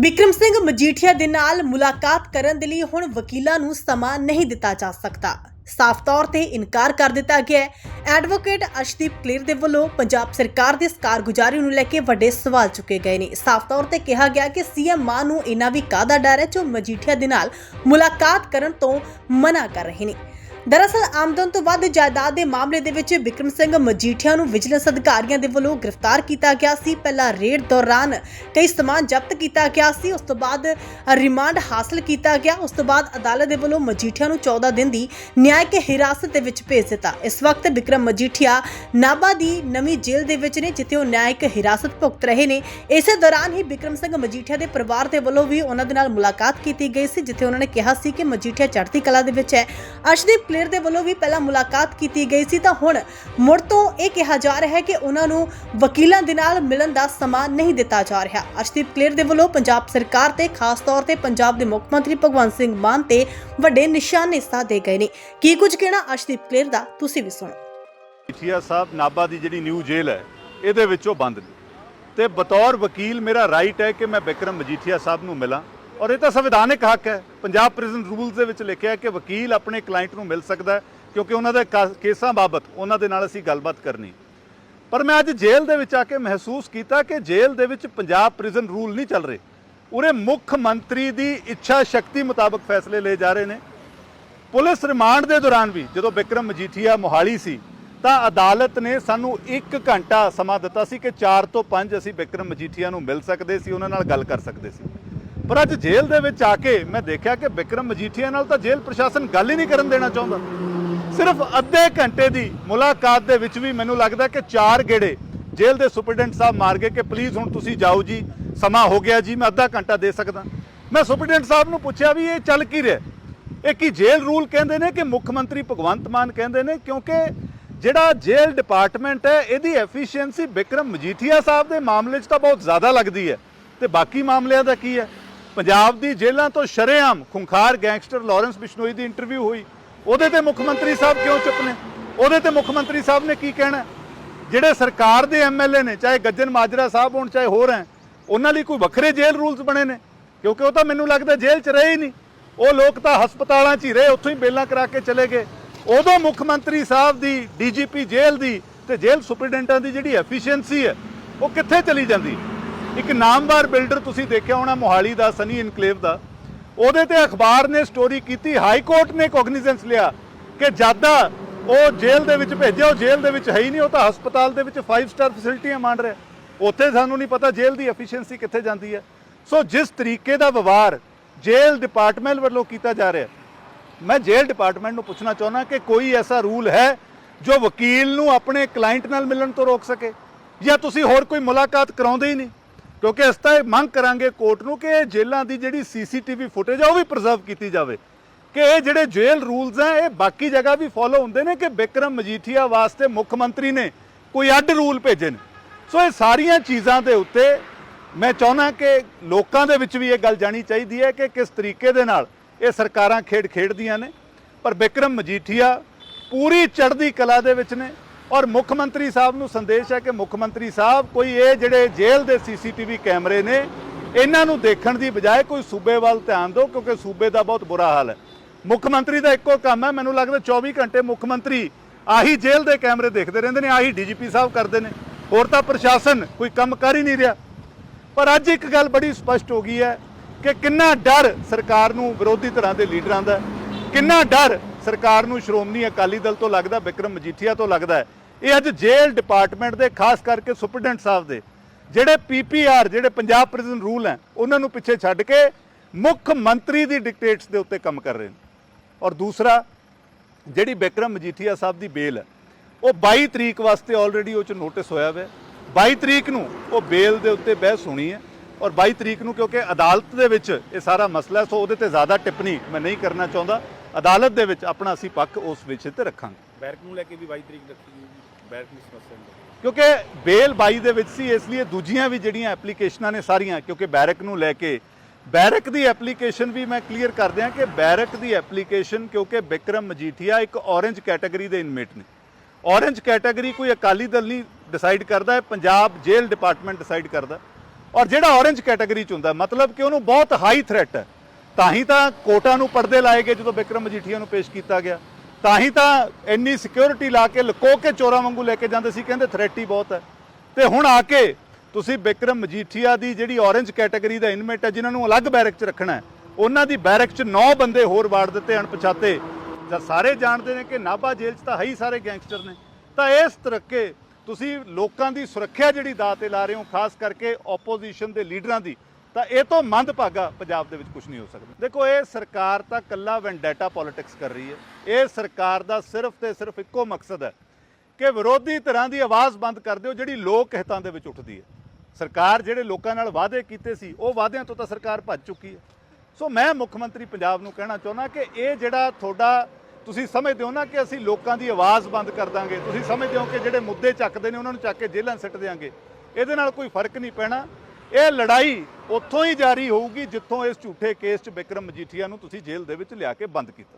ਵਿਕਰਮ ਸਿੰਘ ਮਜੀਠੀਆ ਦੇ ਨਾਲ ਮੁਲਾਕਾਤ ਕਰਨ ਦੇ ਲਈ ਹੁਣ ਵਕੀਲਾਂ ਨੂੰ ਸਮਾਂ ਨਹੀਂ ਦਿੱਤਾ ਜਾ ਸਕਦਾ। ਸਾਫ਼ ਤੌਰ ਤੇ ਇਨਕਾਰ ਕਰ ਦਿੱਤਾ ਗਿਆ ਹੈ। ਐਡਵੋਕੇਟ ਅਸ਼ਦੀਪ ਕਲੀਰ ਦੇ ਵੱਲੋਂ ਪੰਜਾਬ ਸਰਕਾਰ ਦੀ ਇਸ ਕਾਰਗੁਜ਼ਾਰੀ ਨੂੰ ਲੈ ਕੇ ਵੱਡੇ ਸਵਾਲ ਚੁੱਕੇ ਗਏ ਨੇ। ਸਾਫ਼ ਤੌਰ ਤੇ ਕਿਹਾ ਗਿਆ ਕਿ ਸੀਐਮ ਮਾਨ ਨੂੰ ਇਹਨਾਂ ਵੀ ਕਾਹਦਾ ਡਰ ਹੈ ਜੋ ਮਜੀਠੀਆ ਦੇ ਨਾਲ ਮੁਲਾਕਾਤ ਕਰਨ ਤੋਂ ਮਨਾ ਕਰ ਰਹੇ ਨੇ। ਦਰਅਸਲ, ਆਮਦਨ ਤੋਂ ਵੱਧ ਜਾਇਦਾਦ ਦੇ ਮਾਮਲੇ ਦੇ ਵਿੱਚ ਵਿਕਰਮ ਸਿੰਘ ਮਜੀਠੀਆ ਨੂੰ ਵਿਜੀਲੈਂਸ ਅਧਿਕਾਰੀਆਂ ਦੇ ਵੱਲੋਂ ਗ੍ਰਿਫਤਾਰ ਕੀਤਾ ਗਿਆ ਸੀ। ਪਹਿਲਾਂ ਰੇਡ ਦੌਰਾਨ ਕਈ ਸਮਾਨ ਜ਼ਬਤ ਕੀਤਾ ਗਿਆ ਸੀ, ਉਸ ਤੋਂ ਬਾਅਦ ਰਿਮਾਂਡ ਹਾਸਲ ਕੀਤਾ ਗਿਆ। ਉਸ ਤੋਂ ਬਾਅਦ ਅਦਾਲਤ ਦੇ ਵੱਲੋਂ ਮਜੀਠੀਆ ਨੂੰ 14 ਦਿਨ ਦੀ ਨਿਆਇਕ ਹਿਰਾਸਤ ਦੇ ਵਿੱਚ ਭੇਜ ਦਿੱਤਾ। ਇਸ ਵਕਤ ਵਿਕਰਮ ਮਜੀਠੀਆ ਨਾਭਾ ਦੀ ਨਵੀਂ ਜੇਲ੍ਹ ਦੇ ਵਿੱਚ ਨੇ, ਜਿੱਥੇ ਉਹ ਨਿਆਇਕ ਹਿਰਾਸਤ ਭੁਗਤ ਰਹੇ ਨੇ। ਇਸੇ ਦੌਰਾਨ ਹੀ ਵਿਕਰਮ ਸਿੰਘ ਮਜੀਠੀਆ ਦੇ ਪਰਿਵਾਰ ਦੇ ਵੱਲੋਂ ਵੀ ਉਹਨਾਂ ਦੇ ਨਾਲ ਮੁਲਾਕਾਤ ਕੀਤੀ ਗਈ ਸੀ, ਜਿੱਥੇ ਉਹਨਾਂ ਨੇ ਕਿਹਾ ਸੀ ਕਿ ਮਜੀਠੀਆ ਚੜ੍ਹਦੀ ਕਲਾ ਦੇ ਵਿੱਚ ਹੈ। ਅਰਸ਼ਦੀਪ ਕਲੇਰ ਦੇ ਵੱਲੋਂ ਵੀ ਪਹਿਲਾਂ ਮੁਲਾਕਾਤ ਕੀਤੀ ਗਈ ਸੀ ਤਾਂ ਹੁਣ ਮੁੜ ਤੋਂ ਇਹ ਕਿਹਾ ਜਾ ਰਿਹਾ ਹੈ ਕਿ ਉਹਨਾਂ ਨੂੰ ਵਕੀਲਾਂ ਦੇ ਨਾਲ ਮਿਲਣ ਦਾ ਸਮਾਂ ਨਹੀਂ ਦਿੱਤਾ ਜਾ ਰਿਹਾ। ਅਰਸ਼ਦੀਪ ਕਲੇਰ ਦੇ ਵੱਲੋਂ ਪੰਜਾਬ ਸਰਕਾਰ ਤੇ ਖਾਸ ਤੌਰ ਤੇ ਪੰਜਾਬ ਦੇ ਮੁੱਖ ਮੰਤਰੀ ਭਗਵੰਤ ਸਿੰਘ ਮਾਨ ਤੇ ਵੱਡੇ ਨਿਸ਼ਾਨੇ ਸਾਧੇ ਗਏ ਨੇ। ਕੀ ਕੁਝ ਕਹਿਣਾ ਅਰਸ਼ਦੀਪ ਕਲੇਰ ਦਾ? ਤੁਸੀਂ ਵੀ ਸੁਣੋ। ਮਜੀਠੀਆ ਸਾਹਿਬ ਨਾਭਾ ਦੀ ਜਿਹੜੀ ਨਿਊ ਜੇਲ੍ਹ ਹੈ, ਇਹਦੇ ਵਿੱਚੋਂ ਬੰਦ ਨੇ। ਤੇ ਬਤੌਰ ਵਕੀਲ ਮੇਰਾ ਰਾਈਟ ਹੈ ਕਿ ਮੈਂ ਬਿਕਰਮ ਮਜੀਠੀਆ ਸਾਹਿਬ ਨੂੰ ਮਿਲਾਂ। ਔਰ ਇਹ ਤਾਂ ਸੰਵਿਧਾਨਕ ਹੱਕ ਹੈ। ਪੰਜਾਬ ਪ੍ਰਿਜ਼ਨ ਰੂਲਸ ਦੇ ਵਿੱਚ ਲਿਖਿਆ ਹੈ ਕਿ ਵਕੀਲ ਆਪਣੇ ਕਲਾਇੰਟ ਨੂੰ ਮਿਲ ਸਕਦਾ ਹੈ ਕਿਉਂਕਿ ਉਹਨਾਂ ਦੇ ਕਾ- ਕੇਸਾਂ ਬਾਬਤ ਉਹਨਾਂ ਦੇ ਨਾਲ ਅਸੀਂ ਗੱਲਬਾਤ ਕਰਨੀ। ਪਰ ਮੈਂ ਅੱਜ ਜੇਲ੍ਹ ਦੇ ਵਿੱਚ ਆ ਕੇ ਮਹਿਸੂਸ ਕੀਤਾ ਕਿ ਜੇਲ੍ਹ ਦੇ ਵਿੱਚ ਪੰਜਾਬ ਪ੍ਰਿਜ਼ਨ ਰੂਲ ਨਹੀਂ ਚੱਲ ਰਹੇ। ਉਰੇ ਮੁੱਖ ਮੰਤਰੀ ਦੀ ਇੱਛਾ ਸ਼ਕਤੀ ਮੁਤਾਬਕ ਫੈਸਲੇ ਲਏ ਜਾ ਰਹੇ ਨੇ। ਪੁਲਿਸ ਰਿਮਾਂਡ ਦੇ ਦੌਰਾਨ ਵੀ ਜਦੋਂ ਵਿਕਰਮ ਮਜੀਠੀਆ ਮੋਹਾਲੀ ਸੀ, ਤਾਂ ਅਦਾਲਤ ਨੇ ਸਾਨੂੰ 1 ਘੰਟਾ ਸਮਾਂ ਦਿੱਤਾ ਸੀ ਕਿ 4 ਤੋਂ 5 ਅਸੀਂ ਵਿਕਰਮ ਮਜੀਠੀਆ ਨੂੰ ਮਿਲ ਸਕਦੇ ਸੀ, ਉਹਨਾਂ ਨਾਲ ਗੱਲ ਕਰ ਸਕਦੇ ਸੀ। ਪਰ ਅੱਜ ਜੇਲ੍ਹ ਦੇ ਵਿੱਚ ਆ ਕੇ ਮੈਂ ਦੇਖਿਆ ਕਿ ਵਿਕਰਮ ਮਜੀਠੀਆ ਨਾਲ ਤਾਂ ਜੇਲ੍ਹ ਪ੍ਰਸ਼ਾਸਨ ਗੱਲ ਹੀ ਨਹੀਂ ਕਰਨ ਦੇਣਾ ਚਾਹੁੰਦਾ। ਸਿਰਫ ਅੱਧੇ ਘੰਟੇ ਦੀ ਮੁਲਾਕਾਤ ਦੇ ਵਿੱਚ ਵੀ ਮੈਨੂੰ ਲੱਗਦਾ ਕਿ ਚਾਰ ਗੇੜੇ ਜੇਲ੍ਹ ਦੇ ਸੁਪਰਡੈਂਟ ਸਾਹਿਬ ਮਾਰ ਗਏ ਕਿ ਪਲੀਜ਼ ਹੁਣ ਤੁਸੀਂ ਜਾਓ ਜੀ, ਸਮਾਂ ਹੋ ਗਿਆ ਜੀ, ਮੈਂ ਅੱਧਾ ਘੰਟਾ ਦੇ ਸਕਦਾ। ਮੈਂ ਸੁਪਰਡੈਂਟ ਸਾਹਿਬ ਨੂੰ ਪੁੱਛਿਆ ਵੀ ਇਹ ਚੱਲ ਕੀ ਰਿਹਾ? ਇਹ ਕੀ ਜੇਲ੍ਹ ਰੂਲ ਕਹਿੰਦੇ ਨੇ ਕਿ ਮੁੱਖ ਮੰਤਰੀ ਭਗਵੰਤ ਮਾਨ ਕਹਿੰਦੇ ਨੇ? ਕਿਉਂਕਿ ਜਿਹੜਾ ਜੇਲ੍ਹ ਡਿਪਾਰਟਮੈਂਟ ਹੈ, ਇਹਦੀ ਐਫੀਸ਼ੀਐਂਸੀ ਬਿਕਰਮ ਮਜੀਠੀਆ ਸਾਹਿਬ ਦੇ ਮਾਮਲੇ 'ਚ ਤਾਂ ਬਹੁਤ ਜ਼ਿਆਦਾ ਲੱਗਦੀ ਹੈ। ਤੇ ਬਾਕੀ ਮਾਮਲਿਆਂ ਦਾ ਕੀ ਹੈ? ਪੰਜਾਬ ਦੀ ਜੇਲ੍ਹਾਂ ਤੋਂ ਸ਼ਰੇਆਮ ਖੁੰਖਾਰ ਗੈਂਗਸਟਰ ਲਾਰੈਂਸ ਬਿਸ਼ਨੋਈ ਦੀ ਇੰਟਰਵਿਊ ਹੋਈ। ਉਹਦੇ ਤੇ ਮੁੱਖ ਮੰਤਰੀ ਸਾਹਿਬ ਕਿਉਂ ਚੁੱਪ ਨੇ? ਉਹਦੇ ਤੇ ਮੁੱਖ ਮੰਤਰੀ ਸਾਹਿਬ ਨੇ ਕੀ ਕਹਿਣਾ? ਜਿਹੜੇ ਸਰਕਾਰ ਦੇ ਐਮਐਲਏ ਨੇ, ਚਾਹੇ ਗੱਜਨ ਮਾਜਰਾ ਸਾਹਿਬ ਹੋਣ, ਚਾਹੇ ਹੋਰ ਹੈ ਉਹਨਾਂ ਲਈ ਕੋਈ ਵੱਖਰੇ ਜੇਲ੍ਹ ਰੂਲਸ ਬਣੇ ਨੇ? ਕਿਉਂਕਿ ਉਹ ਤਾਂ ਮੈਨੂੰ ਲੱਗਦਾ ਜੇਲ੍ਹ 'ਚ ਰਹੇ ਹੀ ਨਹੀਂ। ਉਹ ਲੋਕ ਤਾਂ ਹਸਪਤਾਲਾਂ 'ਚ ਹੀ ਰਹੇ, ਉੱਥੋਂ ਹੀ ਬੇਲਾਂ ਕਰਾ ਕੇ ਚਲੇ ਗਏ। ਉਦੋਂ ਮੁੱਖ ਮੰਤਰੀ ਸਾਹਿਬ ਦੀ ਡੀਜੀਪੀ ਜੇਲ੍ਹ ਦੀ ਤੇ ਜੇਲ੍ਹ ਸੁਪਰਡੈਂਟਾਂ ਦੀ ਜਿਹੜੀ ਐਫੀਸ਼ੀਐਂਸੀ ਹੈ, ਉਹ ਕਿੱਥੇ ਚਲੀ ਜਾਂਦੀ? ਇੱਕ ਨਾਮਵਾਰ ਬਿਲਡਰ ਤੁਸੀਂ ਦੇਖਿਆ ਹੋਣਾ, ਮੋਹਾਲੀ ਦਾ, ਸਨੀ ਇਨਕਲੇਵ ਦਾ। ਉਹਦੇ ਤੇ ਅਖਬਾਰ ਨੇ ਸਟੋਰੀ ਕੀਤੀ ਹਾਈ ਕੋਰਟ ਨੇ ਕੋਗਨੀਜ਼ੈਂਸ ਲਿਆ ਕਿ ਜ਼ਿਆਦਾ ਉਹ ਜੇਲ੍ਹ ਦੇ ਵਿੱਚ ਭੇਜਿਆ, ਉਹ ਜੇਲ੍ਹ ਦੇ ਵਿੱਚ ਹੈ ਹੀ ਨਹੀਂ, ਉਹ ਤਾਂ ਹਸਪਤਾਲ ਦੇ ਵਿੱਚ 5 ਸਟਾਰ ਫੈਸਿਲਿਟੀਆਂ ਮੰਨ ਰਿਹਾ। ਉੱਥੇ ਸਾਨੂੰ ਨਹੀਂ ਪਤਾ ਜੇਲ੍ਹ ਦੀ ਐਫੀਸ਼ੀਐਂਸੀ ਕਿੱਥੇ ਜਾਂਦੀ ਹੈ। ਸੋ ਜਿਸ ਤਰੀਕੇ ਦਾ ਵਿਵਹਾਰ ਜੇਲ੍ਹ ਡਿਪਾਰਟਮੈਂਟ ਵੱਲੋਂ ਕੀਤਾ ਜਾ ਰਿਹਾ, ਮੈਂ ਜੇਲ੍ਹ ਡਿਪਾਰਟਮੈਂਟ ਨੂੰ ਪੁੱਛਣਾ ਚਾਹੁੰਦਾ ਕਿ ਕੋਈ ਐਸਾ ਰੂਲ ਹੈ ਜੋ ਵਕੀਲ ਨੂੰ ਆਪਣੇ ਕਲਾਇੰਟ ਨਾਲ ਮਿਲਣ ਤੋਂ ਰੋਕ ਸਕੇ? ਜਾਂ ਤੁਸੀਂ ਹੋਰ ਕੋਈ ਮੁਲਾਕਾਤ ਕਰਾਉਂਦੇ ਹੀ ਨਹੀਂ? ਕਿਉਂਕਿ ਅਸੀਂ ਤਾਂ ਇਹ ਮੰਗ ਕਰਾਂਗੇ ਕੋਰਟ ਨੂੰ ਕਿ ਇਹ ਜੇਲ੍ਹਾਂ ਦੀ ਜਿਹੜੀ ਸੀਸੀਟੀਵੀ ਫੁਟੇਜ ਆ, ਉਹ ਵੀ ਪ੍ਰੀਜ਼ਰਵ ਕੀਤੀ ਜਾਵੇ। ਕਿ ਇਹ ਜਿਹੜੇ ਜੇਲ੍ਹ ਰੂਲਸ ਆ, ਇਹ ਬਾਕੀ ਜਗ੍ਹਾ ਵੀ ਫੋਲੋ ਹੁੰਦੇ ਨੇ ਕਿ ਬਿਕਰਮ ਮਜੀਠੀਆ ਵਾਸਤੇ ਮੁੱਖ ਮੰਤਰੀ ਨੇ ਕੋਈ ਅੱਡ ਰੂਲ ਭੇਜੇ ਨੇ। ਸੋ ਇਹ ਸਾਰੀਆਂ ਚੀਜ਼ਾਂ ਦੇ ਉੱਤੇ ਮੈਂ ਚਾਹੁੰਦਾ ਕਿ ਲੋਕਾਂ ਦੇ ਵਿੱਚ ਵੀ ਇਹ ਗੱਲ ਜਾਣੀ ਚਾਹੀਦੀ ਹੈ ਕਿ ਕਿਸ ਤਰੀਕੇ ਦੇ ਨਾਲ ਇਹ ਸਰਕਾਰਾਂ ਖੇਡ ਖੇਡਦੀਆਂ ਨੇ। ਪਰ ਬਿਕਰਮ ਮਜੀਠੀਆ ਪੂਰੀ ਚੜ੍ਹਦੀ ਕਲਾ ਦੇ ਵਿੱਚ ਨੇ। ਔਰ ਮੁੱਖ ਮੰਤਰੀ ਸਾਹਿਬ ਨੂੰ ਸੰਦੇਸ਼ ਹੈ ਕਿ ਮੁੱਖ ਮੰਤਰੀ ਸਾਹਿਬ, ਕੋਈ ਇਹ ਜਿਹੜੇ ਜੇਲ੍ਹ ਦੇ ਸੀਸੀਟੀਵੀ ਕੈਮਰੇ ਨੇ, ਇਹਨਾਂ ਨੂੰ ਦੇਖਣ ਦੀ ਬਜਾਏ ਕੋਈ ਸੂਬੇ ਵੱਲ ਧਿਆਨ ਦਿਓ, ਕਿਉਂਕਿ ਸੂਬੇ ਦਾ ਬਹੁਤ ਬੁਰਾ ਹਾਲ ਹੈ। ਮੁੱਖ ਮੰਤਰੀ ਦਾ ਇੱਕੋ ਕੰਮ ਹੈ, ਮੈਨੂੰ ਲੱਗਦਾ 24 ਘੰਟੇ ਮੁੱਖ ਮੰਤਰੀ ਆਹੀ ਜੇਲ੍ਹ ਦੇ ਕੈਮਰੇ ਦੇਖਦੇ ਰਹਿੰਦੇ ਨੇ, ਆਹੀ ਡੀਜੀਪੀ ਸਾਹਿਬ ਕਰਦੇ ਨੇ। ਹੋਰ ਤਾਂ ਪ੍ਰਸ਼ਾਸਨ ਕੋਈ ਕੰਮ ਕਰ ਹੀ ਨਹੀਂ ਰਿਹਾ। ਪਰ ਅੱਜ ਇੱਕ ਗੱਲ ਬੜੀ ਸਪਸ਼ਟ ਹੋ ਗਈ ਹੈ ਕਿ ਕਿੰਨਾ ਡਰ ਸਰਕਾਰ ਨੂੰ ਵਿਰੋਧੀ ਧਿਰਾਂ ਦੇ ਲੀਡਰਾਂ ਦਾ ਕਿੰਨਾ ਡਰ ਸਰਕਾਰ ਨੂੰ ਸ਼੍ਰੋਮਣੀ ਅਕਾਲੀ ਦਲ ਤੋਂ ਲੱਗਦਾ ਬਿਕਰਮ ਮਜੀਠੀਆ ਤੋਂ ਲੱਗਦਾ ਇਹ ਅੱਜ ਜੇਲ੍ਹ ਡਿਪਾਰਟਮੈਂਟ ਦੇ, ਖਾਸ ਕਰਕੇ ਸੁਪਰਡੈਂਟ ਸਾਹਿਬ ਦੇ। ਜਿਹੜੇ ਪੀਪੀਆਰ ਜਿਹੜੇ ਪੰਜਾਬ ਪ੍ਰਿਜ਼ਨ ਰੂਲ ਹੈ, ਉਹਨਾਂ ਨੂੰ ਪਿੱਛੇ ਛੱਡ ਕੇ ਮੁੱਖ ਮੰਤਰੀ ਦੀ ਡਿਕਟੇਟਸ ਦੇ ਉੱਤੇ ਕੰਮ ਕਰ ਰਹੇ ਨੇ। ਔਰ ਦੂਸਰਾ, ਜਿਹੜੀ ਬਿਕਰਮ ਮਜੀਠੀਆ ਸਾਹਿਬ ਦੀ ਬੇਲ ਹੈ, ਉਹ 22 ਤਰੀਕ ਵਾਸਤੇ ਆਲਰੇਡੀ ਉਹ ਚ ਨੋਟਿਸ ਹੋਇਆ ਹੋਇਆ ਹੈ। 22 ਤਰੀਕ ਨੂੰ ਉਹ ਬੇਲ ਦੇ ਉੱਤੇ ਬਹਿਸ ਹੋਣੀ ਹੈ ਔਰ 22 ਤਰੀਕ ਨੂੰ ਕਿਉਂਕਿ ਅਦਾਲਤ ਦੇ ਵਿੱਚ ਇਹ ਸਾਰਾ ਮਸਲਾ ਸੋ ਉਹਦੇ ਤੇ ਜ਼ਿਆਦਾ ਟਿੱਪਣੀ ਮੈਂ ਨਹੀਂ ਕਰਨਾ ਚਾਹੁੰਦਾ। ਅਦਾਲਤ ਦੇ ਵਿੱਚ ਆਪਣਾ ਅਸੀਂ ਪੱਖ ਉਸ ਵਿਸ਼ੇ ਤੇ ਰੱਖਾਂਗੇ। ਬੈਰਕ ਨੂੰ ਲੈ ਕੇ ਵੀ 22 ਤਰੀਕ ਰੱਖੀ ਗਈ ਜੀ ਬੈਰਕ ਦੀ ਸਮੱਸਿਆ ਨੂੰ ਲੈ ਕੇ। ਕਿਉਂਕਿ ਬੇਲ 22 ਦੇ ਵਿੱਚ ਸੀ, ਇਸ ਲਈ ਦੂਜੀਆਂ ਵੀ ਜਿਹੜੀਆਂ ਐਪਲੀਕੇਸ਼ਨਾਂ ਨੇ ਸਾਰੀਆਂ, ਕਿਉਂਕਿ ਬੈਰਕ ਨੂੰ ਲੈ ਕੇ, ਬੈਰਕ ਦੀ ਐਪਲੀਕੇਸ਼ਨ ਵੀ ਮੈਂ ਕਲੀਅਰ ਕਰ ਦਿਆਂ ਕਿ ਬੈਰਕ ਦੀ ਐਪਲੀਕੇਸ਼ਨ ਕਿਉਂਕਿ ਬਿਕਰਮ ਮਜੀਠੀਆ ਇੱਕ ਔਰੇਂਜ ਕੈਟਾਗਰੀ ਦੇ ਇਨਮੇਟ ਨੇ। ਔਰੇਂਜ ਕੈਟਾਗਰੀ ਕੋਈ ਅਕਾਲੀ ਦਲ ਨਹੀਂ ਡਿਸਾਈਡ ਕਰਦਾ ਹੈ ਪੰਜਾਬ ਜੇਲ੍ਹ ਡਿਪਾਰਟਮੈਂਟ ਡਿਸਾਈਡ ਕਰਦਾ। ਔਰ ਜਿਹੜਾ orange ਕੈਟਾਗਰੀ ਚ ਹੁੰਦਾ, ਮਤਲਬ ਕਿ ਉਹਨੂੰ ਬਹੁਤ ਹਾਈ ਥ੍ਰੈਟ ਹੈ। ਤਾਂ ਹੀ ਤਾਂ ਕੋਟਾਂ ਨੂੰ ਪਰਦੇ ਲਾਏ ਗਏ ਜਦੋਂ ਬਿਕਰਮ ਮਜੀਠੀਆ ਨੂੰ ਪੇਸ਼ ਕੀਤਾ ਗਿਆ। ਤਾਂ ਹੀ ਤਾਂ ਇੰਨੀ ਸਿਕਿਉਰਿਟੀ ਲਾ ਕੇ ਲੁਕੋ ਕੇ ਚੋਰਾਂ ਵਾਂਗੂ ਲੈ ਕੇ ਜਾਂਦੇ ਸੀ, ਕਹਿੰਦੇ ਥ੍ਰੈਟ ਬਹੁਤ ਹੈ। ਤੇ ਹੁਣ ਆ ਕੇ ਤੁਸੀਂ ਬਿਕਰਮ ਮਜੀਠੀਆ ਦੀ ਜਿਹੜੀ orange ਕੈਟਾਗਰੀ ਦਾ ਇਨਮੇਟ ਹੈ, ਜਿਨ੍ਹਾਂ ਨੂੰ ਅਲੱਗ ਬੈਰਕ 'ਚ ਰੱਖਣਾ ਹੈ, ਉਹਨਾਂ ਦੀ ਬੈਰਕ 'ਚ 9 ਬੰਦੇ ਹੋਰ ਵਾੜ ਦਿੱਤੇ ਅਣਪਛਾਤੇ। ਜਾਂ ਸਾਰੇ ਜਾਣਦੇ ਨੇ ਕਿ ਨਾਭਾ ਜੇਲ੍ਹ 'ਚ ਤਾਂ ਹੈ ਹੀ ਸਾਰੇ ਗੈਂਗਸਟਰ ਨੇ। ਤਾਂ ਇਸ ਤਰੱਕੇ ਤੁਸੀਂ ਲੋਕਾਂ ਦੀ ਸੁਰੱਖਿਆ ਜਿਹੜੀ ਦਾਅ ਤੇ ਲਾ ਰਹੇ ਹੋ, ਖਾਸ ਕਰਕੇ ਆਪੋਜੀਸ਼ਨ ਦੇ ਲੀਡਰਾਂ ਦੀ ਤਾਂ ਇਹ ਤੋਂ ਮੰਦਭਾਗਾ ਪੰਜਾਬ ਦੇ ਵਿੱਚ ਕੁਝ ਨਹੀਂ ਹੋ ਸਕਦਾ। ਦੇਖੋ, ਇਹ ਸਰਕਾਰ ਤਾਂ ਕੱਲਾ ਵੈਂਡੇਟਾ ਪੋਲਿਟਿਕਸ ਕਰ ਰਹੀ ਹੈ। ਇਹ ਸਰਕਾਰ ਦਾ ਸਿਰਫ ਤੇ ਸਿਰਫ ਇੱਕੋ ਮਕਸਦ ਹੈ ਕਿ ਵਿਰੋਧੀ ਧਿਰਾਂ ਦੀ ਆਵਾਜ਼ ਬੰਦ ਕਰ ਦਿਓ, ਜਿਹੜੀ ਲੋਕ ਹਿੱਤਾਂ ਦੇ ਵਿੱਚ ਉੱਠਦੀ ਹੈ। ਸਰਕਾਰ ਜਿਹੜੇ ਲੋਕਾਂ ਨਾਲ ਵਾਅਦੇ ਕੀਤੇ ਸੀ, ਉਹ ਵਾਅਦਿਆਂ ਤੋਂ ਤਾਂ ਸਰਕਾਰ ਭੱਜ ਚੁੱਕੀ ਹੈ। ਸੋ ਮੈਂ ਮੁੱਖ ਮੰਤਰੀ ਪੰਜਾਬ ਨੂੰ ਕਹਿਣਾ ਚਾਹੁੰਦਾ ਕਿ ਇਹ ਜਿਹੜਾ ਤੁਹਾਡਾ, ਤੁਸੀਂ ਸਮਝਦੇ ਹੋ ਨਾ ਕਿ ਅਸੀਂ ਲੋਕਾਂ ਦੀ ਆਵਾਜ਼ ਬੰਦ ਕਰ ਦਾਂਗੇ, ਤੁਸੀਂ ਸਮਝਦੇ ਹੋ ਕਿ ਜਿਹੜੇ ਮੁੱਦੇ ਚੱਕਦੇ ਨੇ, ਉਹਨਾਂ ਨੂੰ ਚੱਕ ਕੇ ਜੇਲ੍ਹਾਂ ਸਿੱਟ ਦਿਆਂਗੇ। ਇਹਦੇ ਨਾਲ ਕੋਈ ਫ਼ਰਕ ਨਹੀਂ ਪੈਣਾ। ਇਹ ਲੜਾਈ ਉੱਥੋਂ ਹੀ ਜਾਰੀ ਹੋਊਗੀ ਜਿੱਥੋਂ ਇਸ ਝੂਠੇ ਕੇਸ 'ਚ ਵਿਕਰਮ ਮਜੀਠੀਆ ਨੂੰ ਤੁਸੀਂ ਜੇਲ੍ਹ ਦੇ ਵਿੱਚ ਲਿਆ ਕੇ ਬੰਦ ਕੀਤਾ।